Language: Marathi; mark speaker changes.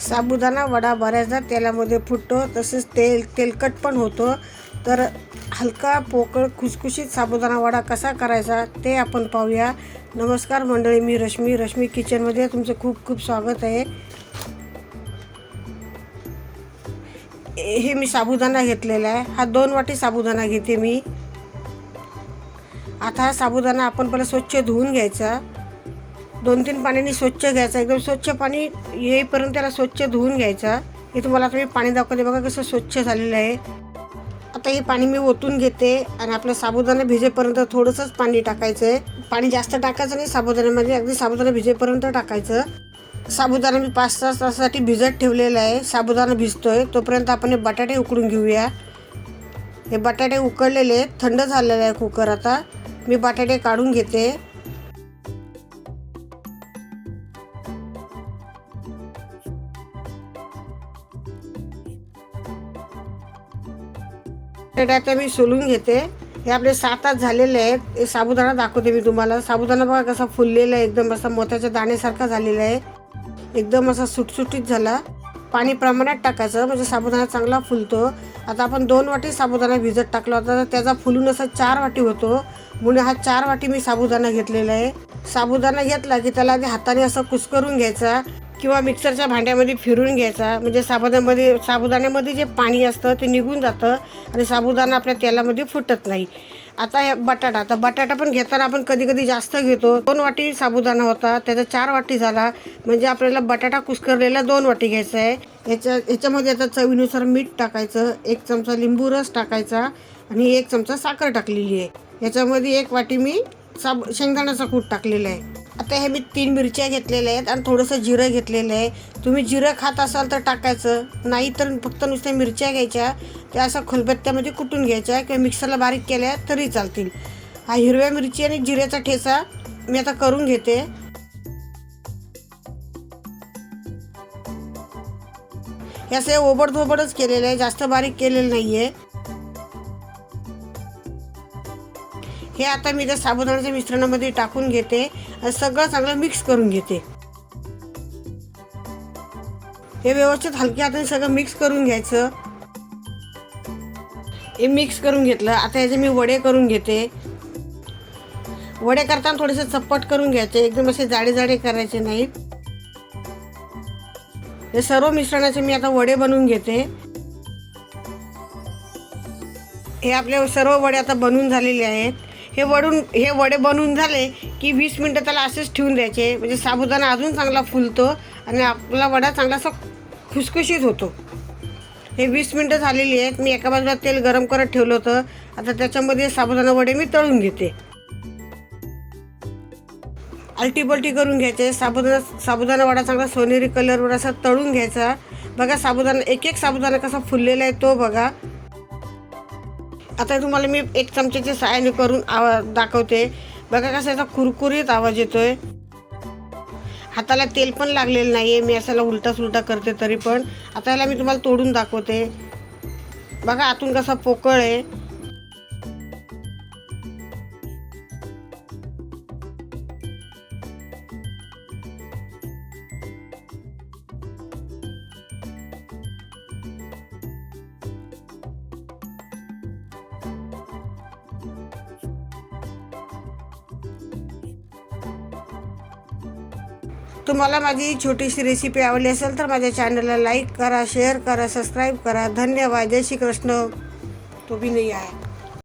Speaker 1: साबुदाणा वडा बऱ्याचदा तेलामध्ये फुटतो तसेच तेल तेलकट पण होतो. तर हलका पोकळ खुसखुशीत साबुदाणा वडा कसा करायचा ते आपण पाहूया. नमस्कार मंडळी मी रश्मी. रश्मी किचनमध्ये तुमचं खूप खूप स्वागत आहे. हे मी साबुदाणा घेतलेला आहे. हा दोन वाटी साबुदाणा घेते मी. आता हा साबुदाणा आपण पहिला स्वच्छ धुवून घ्यायचा. दोन तीन पाण्याने स्वच्छ घ्यायचा. एकदम स्वच्छ पाणी येईपर्यंत त्याला स्वच्छ धुवून घ्यायचा. हे तुम्हाला आता मी पाणी दाखवते. बघा कसं स्वच्छ झालेलं आहे. आता हे पाणी मी ओतून घेते आणि आपलं साबुदाणा भिजेपर्यंत थोडंसंच पाणी टाकायचं आहे पाणी जास्त टाकायचं नाही साबुदाण्यामध्ये अगदी साबुदाणा भिजेपर्यंत टाकायचं. साबुदाणा मी पाच सहा तासासाठी भिजत ठेवलेला आहे. साबुदाणा भिजतोय. तोपर्यंत आपण हे बटाटे उकडून घेऊया. हे बटाटे उकडलेले आहेत थंड झालेले आहे कुकर आता. मी बटाटे काढून घेते. बटाटे आता मी सोलून घेते. हे आपले सात तास झालेले आहेत. हे साबुदाणा दाखवते मी तुम्हाला. साबुदाणा बघा कसा फुललेला आहे. एकदम असा मोत्याच्या दाण्यासारखा झालेला आहे. एकदम असा सुटसुटीत झाला. पाणी प्रमाणात टाकायचं. म्हणजे साबुदाणा चांगला फुलतो. आता आपण दोन वाटी साबुदाणा भिजत टाकला. होता तर त्याचा फुलून असा चार वाटी होतो. म्हणून हा चार वाटी मी साबुदाणा घेतलेला आहे. साबुदाणा घेतला की त्याला आधी हाताने असं कुस्करून घ्यायचा. किंवा मिक्सरच्या भांड्यामध्ये फिरून घ्यायचा. म्हणजे साबुदाण्यामध्ये साबुदाण्यामध्ये जे पाणी असतं ते निघून जातं आणि साबुदाणा आपल्या तेलामध्ये फुटत नाही. आता हे बटाटा तर बटाटा पण घेताना आपण कधी कधी जास्त घेतो. दोन वाटी साबुदाणा होता त्याचा चार वाटी झाला. म्हणजे आपल्याला बटाटा कुस्करलेला दोन वाटी घ्यायचा आहे. याच्या याच्यामध्ये आता चवीनुसार मीठ टाकायचं एक चमचा लिंबू रस टाकायचा आणि एक चमचा साखर टाकलेली आहे. याच्यामध्ये एक वाटी मी साब शेंगदाण्याचा कूट टाकलेला आहे. आता हे मी तीन मिरच्या घेतलेल्या आहेत आणि थोडंसं जिरं घेतलेलं आहे. तुम्ही जिरं खात असाल तर टाकायचं. नाही तर फक्त नुसत्या मिरच्या घ्यायच्या. त्या असं खोलबत्त्यामध्ये कुटून घ्यायच्या किंवा मिक्सरला बारीक केल्या तरी चालतील. हा हिरव्या मिरची आणि जिऱ्याचा ठेचा मी आता करून घेते. हे असं ओबड धोबडच केलेलं आहे. जास्त बारीक केलेलं नाही आहे हे आता मी त्या साबुदाण्याच्या मिश्रणामध्ये टाकून घेते. सगळं चांगलं मिक्स करून घेते. हे व्यवस्थित हलक्या हाताने सगळं मिक्स करून घ्यायचं. हे मिक्स करून घेतलं. आता याचे मी वडे करून घेते. वडे करताना थोडेसे चप्पट करून घ्यायचे. एकदम असे जाडे जाडे करायचे नाहीत हे सर्व मिश्रणाचे मी आता वडे बनवून घेते. हे आपले सर्व वडे आता बनवून झालेले आहेत. हे वडून हे वडे बनवून झाले की वीस मिनटं त्याला असेच ठेवून द्यायचे. म्हणजे साबुदाणा अजून चांगला फुलतो आणि आपला वडा चांगला असा खुसखुशीत होतो. हे वीस मिनटं झालेली आहेत. मी एका बाजूला तेल गरम करत ठेवलं होतं. आता त्याच्यामध्ये साबुदाणा वडे मी तळून घेते. अल्टीबल्टी करून घ्यायचे. साबुदाणा साबुदाणा वडा चांगला सोनेरी कलरवर असा तळून घ्यायचा. बघा साबुदाणा एक एक साबुदाणा कसा फुललेला आहे तो बघा. आता तुम्हाला मी एक चमच्याची सहाय्याने करून आवाज दाखवते. बघा कसा याचा कुरकुरीत आवाज येतोय. हाताला तेल पण लागलेलं नाही आहे मी असाला उलटा सुलटा करते तरी पण. आता याला मी तुम्हाला तोडून दाखवते. बघा आतून कसा पोकळ आहे. तुम्हाला माझी छोटीशी रेसिपी आवडली असेल तर माझ्या चॅनलला लाईक करा शेअर करा सबस्क्राईब करा. धन्यवाद. जय श्री कृष्ण तो भी नाही आहे.